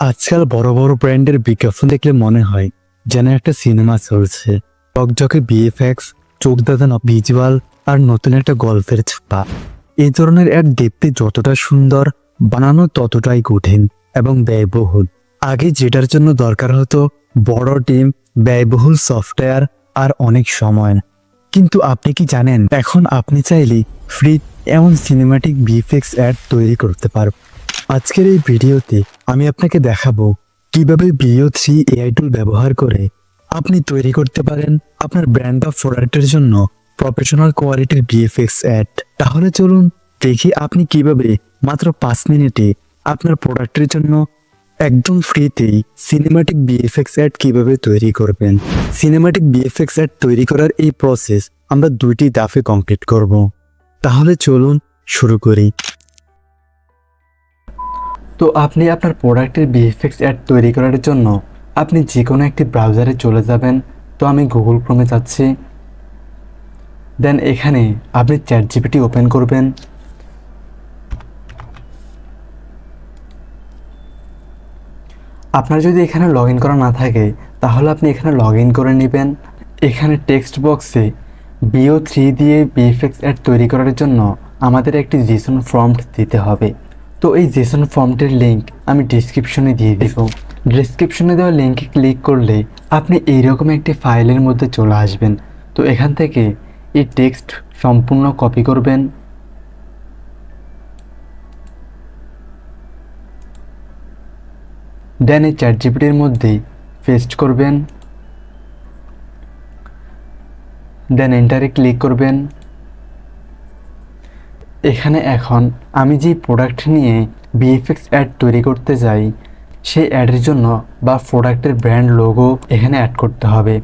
আজকাল বড় বড় ব্র্যান্ডের বিজ্ঞাপন দেখলে মনে হয় যেন একটা সিনেমা চলছে। টকজকে বিএফএক্স চোখ দাদানো ভিজুয়াল আর নতুন একটা গল্পের ছাপা। এই ধরনের অ্যাড দেখতে যতটা সুন্দর, বানানো ততটাই কঠিন এবং ব্যয়বহুল। আগে যেটার জন্য দরকার হতো, বড় টিম, ব্যয়বহুল সফটওয়্যার আর অনেক সময়। কিন্তু আপনি কি জানেন, এখন আপনি চাইলে ফ্রি এমন সিনেমাটিক বিএফএক্স অ্যাড তৈরি করতে পারবেন। আজকের এই ভিডিওতে আমি আপনাকে দেখাবো কীভাবে বিও থ্রি এআই টুল ব্যবহার করে আপনি তৈরি করতে পারেন আপনার ব্র্যান্ড বা প্রোডাক্টের জন্য প্রফেশনাল কোয়ালিটির বিএফএক্স অ্যাড তাহলে চলুন দেখি আপনি কীভাবে মাত্র পাঁচ মিনিটে আপনার প্রোডাক্টের জন্য একদম ফ্রিতেই সিনেমাটিক বিএফএক্স অ্যাড কীভাবে তৈরি করবেন। সিনেমাটিক বিএফএক্স অ্যাড তৈরি করার এই প্রসেস আমরা দুইটি দাফে কমপ্লিট করব। তাহলে চলুন শুরু করি। তো আপনি আপনার প্রোডাক্টের বিএফএক্স অ্যাড তৈরি করার জন্য আপনি যে কোনো একটি ব্রাউজারে চলে যাবেন। তো আমি গুগল ক্রোমে যাচ্ছি। দেন এখানে আপনি চ্যাট জিপিটি ওপেন করবেন। আপনার যদি এখানে লগ ইন করা না থাকে, তাহলে আপনি এখানে লগ ইন করে নেবেন। এখানে টেক্সট বক্সে বিও থ্রি দিয়ে বিএফএক্স অ্যাড তৈরি করার জন্য আমাদের একটি জিসন ফর্ম দিতে হবে। তো এই জেসন ফর্মটির লিঙ্ক আমি ডিসক্রিপশনে দিয়ে দেব। ডিসক্রিপশনে দেওয়া লিঙ্কে ক্লিক করলে আপনি এইরকম একটি ফাইলের মধ্যে চলে আসবেন। তো এখান থেকে এই টেক্সট সম্পূর্ণ কপি করবেন। দেন এই চ্যাট জিপিটির মধ্যেই পেস্ট করবেন। দেন এন্টারে ক্লিক করবেন। এখানে এখন আমি যে প্রোডাক্ট নিয়ে বিএফএক্স অ্যাড তৈরি করতে যাই, সেই অ্যাডের জন্য বা প্রোডাক্টের ব্র্যান্ড লোগো এখানে অ্যাড করতে হবে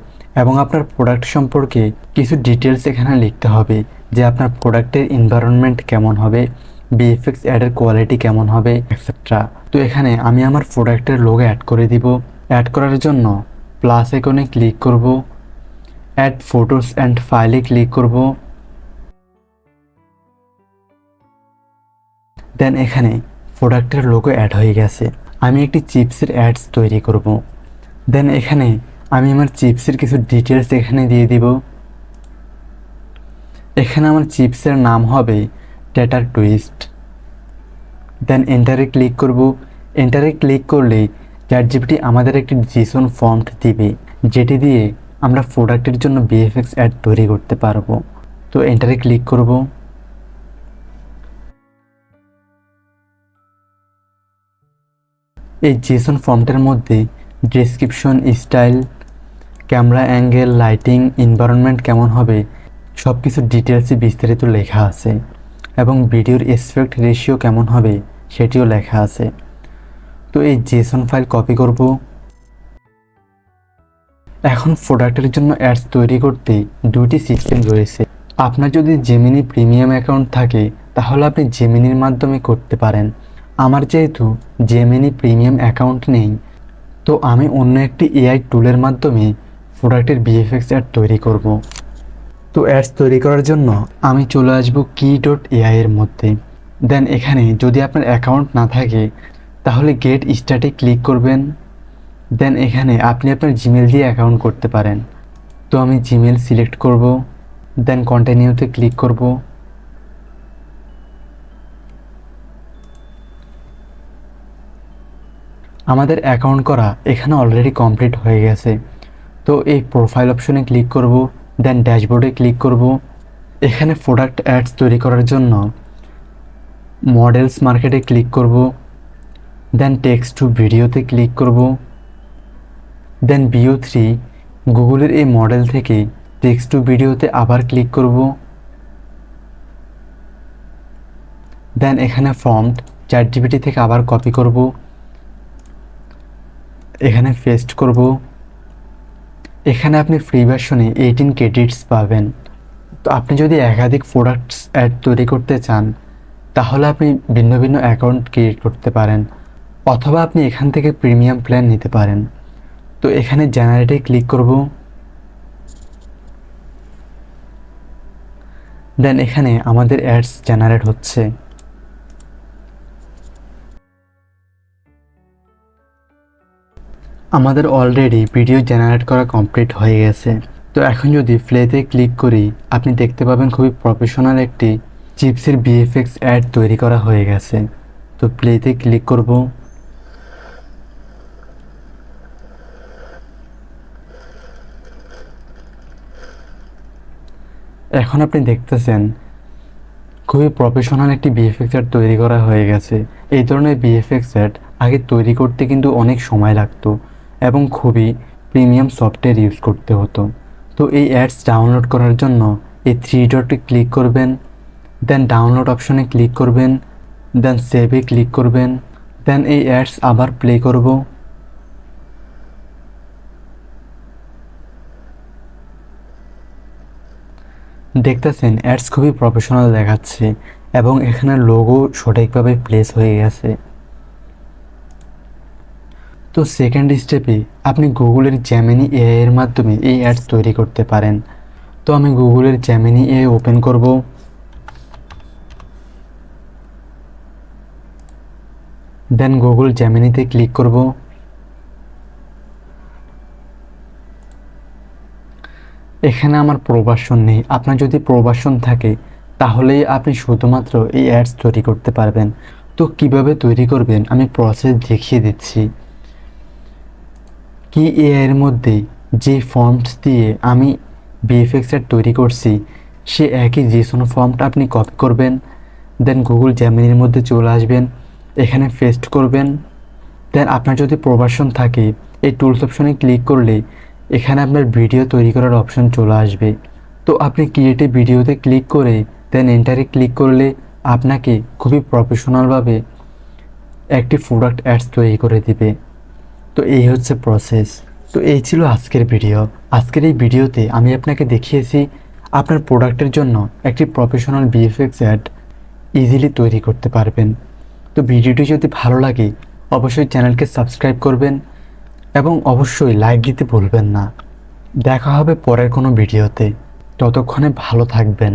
এবং আপনার প্রোডাক্ট সম্পর্কে কিছু ডিটেলস এখানে লিখতে হবে যে আপনার প্রোডাক্টের এনভায়রনমেন্ট কেমন হবে বিএফএক্স অ্যাডের কোয়ালিটি কেমন হবে এক্সেট্রা তো এখানে আমি আমার প্রোডাক্টের লোগো অ্যাড করে দিব। অ্যাড করার জন্য প্লাস আইকনে ক্লিক করব। অ্যাড ফটোস অ্যান্ড ফাইলে ক্লিক করব। দেন এখানে প্রোডাক্টের লোগো অ্যাড হয়ে গেছে। আমি একটি চিপসের অ্যাডস তৈরি করব। দেন এখানে আমি আমার চিপসের কিছু ডিটেলস এখানে দিয়ে দিব। এখানে আমার চিপসের নাম হবে ট্যাটার টুইস্ট দেন এন্টারে ক্লিক করব। এন্টারে ক্লিক করলে চ্যাট জিপিটি আমাদের একটি জিসন ফর্ম দিবে, যেটি দিয়ে আমরা প্রোডাক্টের জন্য বিএফএক্স অ্যাড তৈরি করতে পারব। তো এন্টারে ক্লিক করব। এই জেসন ফর্মটার মধ্যে description style camera angle lighting environment কেমন হবে সব কিছু ডিটেলসে বিস্তারিত লেখা আছে এবং ভিডিওর এসপেক্ট রেশিও কেমন হবে সেটিও লেখা আছে। তো এই জেসন ফাইল কপি করব। এখন প্রোডাক্টের জন্য অ্যাডস তৈরি করতে দুটি সিস্টেম রয়েছে। আপনার যদি জেমিনি প্রিমিয়াম অ্যাকাউন্ট থাকে, তাহলে আপনি জেমিনির মাধ্যমে করতে পারেন। আমার যেহেতু জেমিনি প্রিমিয়াম অ্যাকাউন্ট নেই, তো আমি অন্য একটি এআই টুলের মাধ্যমে প্রোডাক্টের বিএফএক্স অ্যাড তৈরি করব। তো অ্যাডস তৈরি করার জন্য আমি চলে আসব কি ডট এআই এর মধ্যে। দেন এখানে যদি আপনার অ্যাকাউন্ট না থাকে, তাহলে গেট স্টার্টে ক্লিক করবেন। দেন এখানে আপনি আপনার জিমেল দিয়ে অ্যাকাউন্ট করতে পারেন। তো আমি জিমেল সিলেক্ট করব দেন কন্টিনিউতে ক্লিক করব। আমাদের অ্যাকাউন্ট করা এখানে অলরেডি কমপ্লিট হয়ে গেছে। তো এই প্রোফাইল অপশনে ক্লিক করব দেন ড্যাশবোর্ডে ক্লিক করব। এখানে প্রোডাক্ট অ্যাডস তৈরি করার জন্য মডেলস মার্কেটে ক্লিক করব দেন টেক্সট টু ভিডিওতে ক্লিক করব দেন বিও থ্রি গুগলের এই মডেল থেকে টেক্সট টু ভিডিওতে আবার ক্লিক করব। দেন এখানে ফর্মট চ্যাট জিপিটি থেকে আবার কপি করব। এখানে পেস্ট করব। এখানে আপনি ফ্রি ভার্সনে এইটিন ক্রেডিটস পাবেন। তো আপনি যদি একাধিক প্রোডাক্টস অ্যাড তৈরি করতে চান, তাহলে আপনি ভিন্ন ভিন্ন অ্যাকাউন্ট ক্রিয়েট করতে পারেন, অথবা আপনি এখান থেকে প্রিমিয়াম প্ল্যান নিতে পারেন। তো এখানে জেনারেটে ক্লিক করব। দেন এখানে আমাদের অ্যাডস জেনারেট হচ্ছে। আমাদের অলরেডি ভিডিও জেনারেট করা কমপ্লিট হয়ে গেছে। তো এখন যদি প্লেতে ক্লিক করি, আপনি দেখতে পাবেন খুবই প্রফেশনাল একটি চিপসের বিএফএক্স অ্যাড তৈরি করা হয়ে গেছে। তো প্লেতে ক্লিক করব। এখন আপনি দেখতেছেন, খুবই প্রফেশনাল একটি বিএফএক্স অ্যাড তৈরি করা হয়ে গেছে। এই ধরনের বিএফএক্স অ্যাড আগে তৈরি করতে কিন্তু অনেক সময় লাগতো। এবং খুবই প্রিমিয়াম সফটওয়্যার ইউজ করতে হতো। তো এই অ্যাডস ডাউনলোড করার জন্য এই থ্রি ডটে ক্লিক করবেন দেন ডাউনলোড অপশনে ক্লিক করবেন দেন সেভে ক্লিক করবেন দেন এই অ্যাডস আবার প্লে করব। দেখতেছেন অ্যাডস খুবই প্রফেশনাল দেখাচ্ছে এবং এখানে লোগো সঠিকভাবে প্লেস হয়ে গেছে। তো সেকেন্ড স্টেপে আপনি গুগলের জ্যামিনি এআই এর মাধ্যমে এই অ্যাডস তৈরি করতে পারেন। তো আমি গুগলের জ্যামিনি এআই ওপেন করব। দেন গুগল জ্যামিনিতে ক্লিক করব। এখানে আমার প্রবাসন নেই। আপনার যদি প্রবাসন থাকে, তাহলেই আপনি শুধুমাত্র এই অ্যাডস তৈরি করতে পারবেন। তো কীভাবে তৈরি করবেন? আমি প্রসেস দেখিয়ে দিচ্ছি। কি এর মধ্যে যে ফর্মস দিয়ে আমি বিএফএক্স অ্যাড তৈরি করছি, সে একই জেসন ফর্মটা আপনি কপি করবেন দেন গুগল জ্যামিনির মধ্যে চলে আসবেন, এখানে পেস্ট করবেন দেন আপনার যদি প্রবাসন থাকে, এই টুলস অপশনে ক্লিক করলে এখানে আপনার ভিডিও তৈরি করার অপশন চলে আসবে। তো আপনি ক্রিয়েটিভ ভিডিওতে ক্লিক করে দেন এন্টারে ক্লিক করলে আপনাকে খুবই প্রফেশনালভাবে একটি প্রোডাক্ট অ্যাডস তৈরি করে দিবে। তো এই হচ্ছে প্রসেস তো এই ছিল আজকের ভিডিও আজকের এই ভিডিওতে আমি আপনাকে দেখিয়েছি আপনার প্রোডাক্টের জন্য একটি প্রফেশনাল বিএফএক্স অ্যাড ইজিলি তৈরি করতে পারবেন। তো ভিডিওটি যদি ভালো লাগে, অবশ্যই চ্যানেলকে সাবস্ক্রাইব করবেন এবং অবশ্যই লাইক দিতে ভুলবেন না। দেখা হবে পরের কোনো ভিডিওতে ততক্ষণে ভালো থাকবেন।